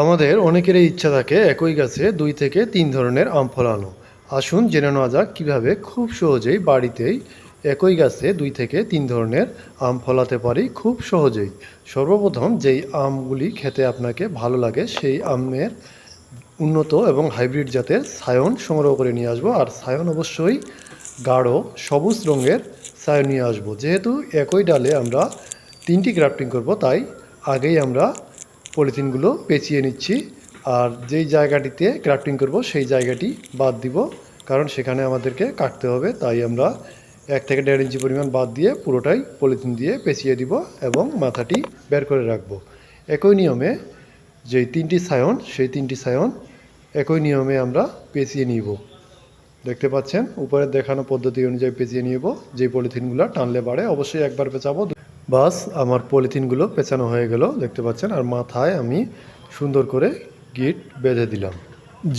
আমাদের অনেকেরই ইচ্ছা থাকে একই গাছে দুই থেকে তিন ধরনের আম ফলানো। আসুন জেনে নেওয়া যাক কীভাবে খুব সহজেই বাড়িতেই একই গাছে দুই থেকে তিন ধরনের আম ফলাতে পারি খুব সহজেই। সর্বপ্রথম যেই আমগুলি খেতে আপনাকে ভালো লাগে সেই আমের উন্নত এবং হাইব্রিড জাতের সায়ন সংগ্রহ করে নিয়ে আসব। আর সায়ন অবশ্যই গাঢ়, সবুজ রঙের সায়ন নিয়ে আসব। যেহেতু একই ডালে আমরা তিনটি গ্রাফটিং করব, তাই আগেই আমরা পলিথিনগুলো পেঁচিয়ে নিচ্ছি। আর যেই জায়গাটিতে ক্রাফটিং করব, সেই জায়গাটি বাদ দিব। কারণ সেখানে আমাদেরকে কাটতে হবে। তাই আমরা এক থেকে দেড় ইঞ্চি পরিমাণ বাদ দিয়ে পুরোটাই পলিথিন দিয়ে পেঁচিয়ে দিব এবং মাথাটি বের করে রাখব। একই নিয়মে যেই তিনটি সায়ন, সেই তিনটি সায়ন একই নিয়মে আমরা পেঁচিয়ে নিব। দেখতে পাচ্ছেন? উপরে দেখানো পদ্ধতি অনুযায়ী পেঁচিয়ে নিব। যে পলিথিনগুলো টানলে বাড়ে, অবশ্যই একবার পেঁচাবো। বাস, আমার পলিথিনগুলো পেঁচানো হয়ে গেল, দেখতে পাচ্ছেন, আর মাথায় আমি সুন্দর করে গিট বেঁধে দিলাম।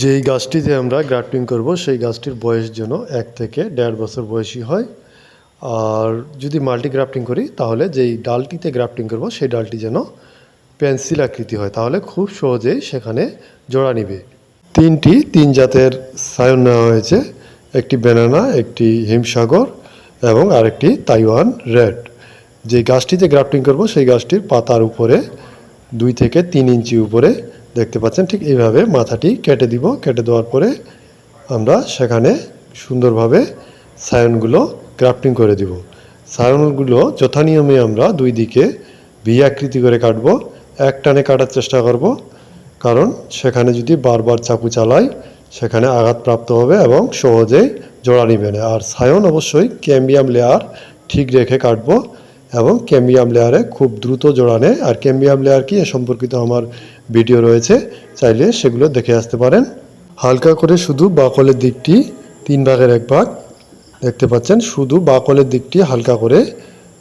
যেই গাছটিতে আমরা গ্রাফটিং করব, সেই গাছটির বয়স যেন এক থেকে দেড় বছর বয়সী হয়। আর যদি মাল্টি গ্রাফটিং করি, তাহলে যেই ডালটিতে গ্রাফটিং করব, সেই ডালটি যেন পেন্সিল আকৃতি হয়, তাহলে খুব সহজেই সেখানে জোড়া নিবে। তিনটি, তিন জাতের সায়ন নেওয়া হয়েছে, একটি ব্যানানা, একটি হিমসাগর এবং আরেকটি তাইওয়ান রেড। যে গাছটিতে গ্রাফটিং করব, সেই গাছটির পাতার উপরে দুই থেকে তিন ইঞ্চি উপরে দেখতে পাচ্ছেন, ঠিক এইভাবে মাথাটি কেটে দিব। কেটে দেওয়ার পরে আমরা সেখানে সুন্দরভাবে সায়নগুলো গ্রাফটিং করে দিব। সায়নগুলো যথানিয়মে আমরা দুই দিকে ভি আকৃতি করে কাটবো। এক টানে কাটার চেষ্টা করব, কারণ সেখানে যদি বারবার চাকু চালাই, সেখানে আঘাতপ্রাপ্ত হবে এবং সহজেই জোড়া নিবে না। আর সায়ন অবশ্যই ক্যাম্বিয়াম লেয়ার ঠিক রেখে কাটবো। এবং ক্যাম্বিয়াম লেয়ারে খুব দ্রুত জোড়া আর ক্যাম্বিয়াম লেয়ার কি? এ সম্পর্কিত আমার ভিডিও রয়েছে। চাইলে সেগুলো দেখে আসতে পারেন। হালকা করে শুধু বাকলের দিকটি তিন ভাগের এক ভাগ দেখতে পাচ্ছেন। শুধু বাকলের দিকটি হালকা করে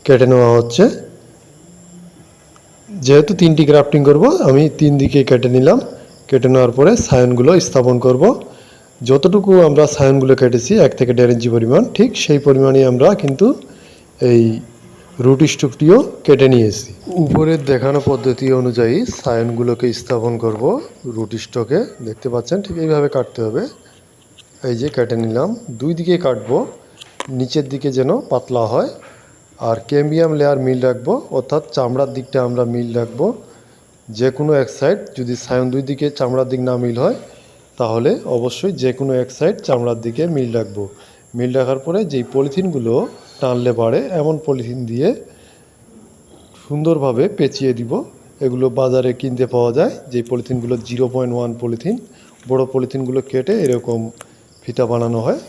কেটে নেওয়া হচ্ছে। যেহেতু তিনটি গ্রাফটিং করব, আমি তিন দিকে কেটে নিলাম। কেটে নেওয়ার পরে সায়নগুলো স্থাপন করব। যতটুকু আমরা সায়নগুলো কেটেছি, এক থেকে দেড় ইঞ্চি পরিমাণ, ঠিক সেই পরিমাণই আমরা কিন্তু এই রুট স্টুকটিও কেটে নিয়েছি। উপরের দেখানো পদ্ধতি অনুযায়ী সায়নগুলোকে স্থাপন করব। রুট স্টকে, দেখতে পাচ্ছেন, ঠিক এইভাবে কাটতে হবে। এই যে কেটে নিলাম, দুই দিকে কাটবো, নিচের দিকে যেন পাতলা হয়। আর ক্যাম্বিয়াম লেয়ার মিল রাখব, অর্থাৎ চামড়ার দিকটা আমরা মিল রাখব। যে কোনো এক সাইড যদি সায়ন দুই দিকে চামড়ার দিক না মিল হয়, তাহলে অবশ্যই যে কোনো এক সাইড চামড়ার দিকে মিল রাখব। মিল রাখার পরে যেই পলিথিনগুলো টানলে বাড়ে, এমন পলিথিন দিয়ে সুন্দরভাবে পেঁচিয়ে দিব। এগুলো বাজারে কিনতে পাওয়া যায়। যে পলিথিনগুলো জিরো পয়েন্ট ওয়ান পলিথিন, বড়ো পলিথিনগুলো কেটে এরকম ফিতা বানানো হয়।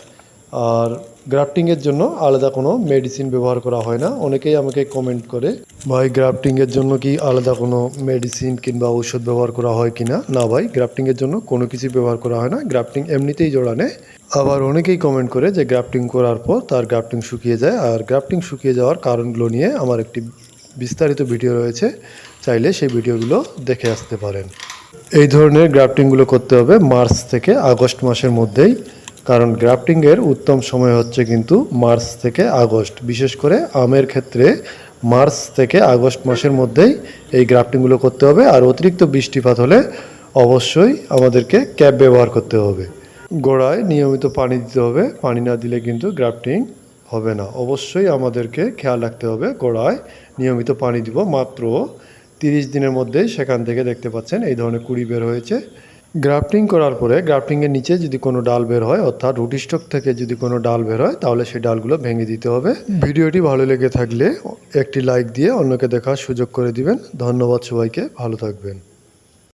আর গ্রাফটিংয়ের জন্য আলাদা কোনো মেডিসিন ব্যবহার করা হয় না। অনেকেই আমাকে কমেন্ট করে, ভাই, গ্রাফটিংয়ের জন্য কি আলাদা কোনো মেডিসিন কিংবা ঔষধ ব্যবহার করা হয় কি না? না ভাই, গ্রাফটিংয়ের জন্য কোনো কিছু ব্যবহার করা হয় না। গ্রাফটিং এমনিতেই জোড়া নেয়। আবার অনেকেই কমেন্ট করে যে, গ্রাফটিং করার পর তার গ্রাফটিং শুকিয়ে যায়। আর গ্রাফটিং শুকিয়ে যাওয়ার কারণগুলো নিয়ে আমার একটি বিস্তারিত ভিডিও রয়েছে। চাইলে সেই ভিডিওগুলো দেখে আসতে পারেন। এই ধরনের গ্রাফটিংগুলো করতে হবে মার্চ থেকে আগস্ট মাসের মধ্যেই। কারণ গ্রাফটিংয়ের উত্তম সময় হচ্ছে কিন্তু মার্চ থেকে আগস্ট। বিশেষ করে আমের ক্ষেত্রে মার্চ থেকে আগস্ট মাসের মধ্যেই এই গ্রাফটিংগুলো করতে হবে, আর অতিরিক্ত বৃষ্টিপাত হলে অবশ্যই আমাদেরকে ক্যাপ ব্যবহার করতে হবে। গোড়ায় নিয়মিত পানি দিতে হবে, পানি না দিলে কিন্তু গ্রাফটিং হবে না। অবশ্যই আমাদেরকে খেয়াল রাখতে হবে, গোড়ায় নিয়মিত পানি দিব। মাত্র তিরিশ দিনের মধ্যেই সেখান থেকে দেখতে পাচ্ছেন এই ধরনের কুড়ি বের হয়েছে। গ্রাফটিং করার পরে গ্রাফটিংয়ের নিচে যদি কোনো ডাল বের হয়, অর্থাৎ রুটি স্টক থেকে যদি কোনো ডাল বের হয়, তাহলে সেই ডালগুলো ভেঙে দিতে হবে। ভিডিওটি ভালো লেগে থাকলে একটি লাইক দিয়ে অন্যকে দেখার সুযোগ করে দিবেন। ধন্যবাদ সবাইকে। ভালো থাকবেন।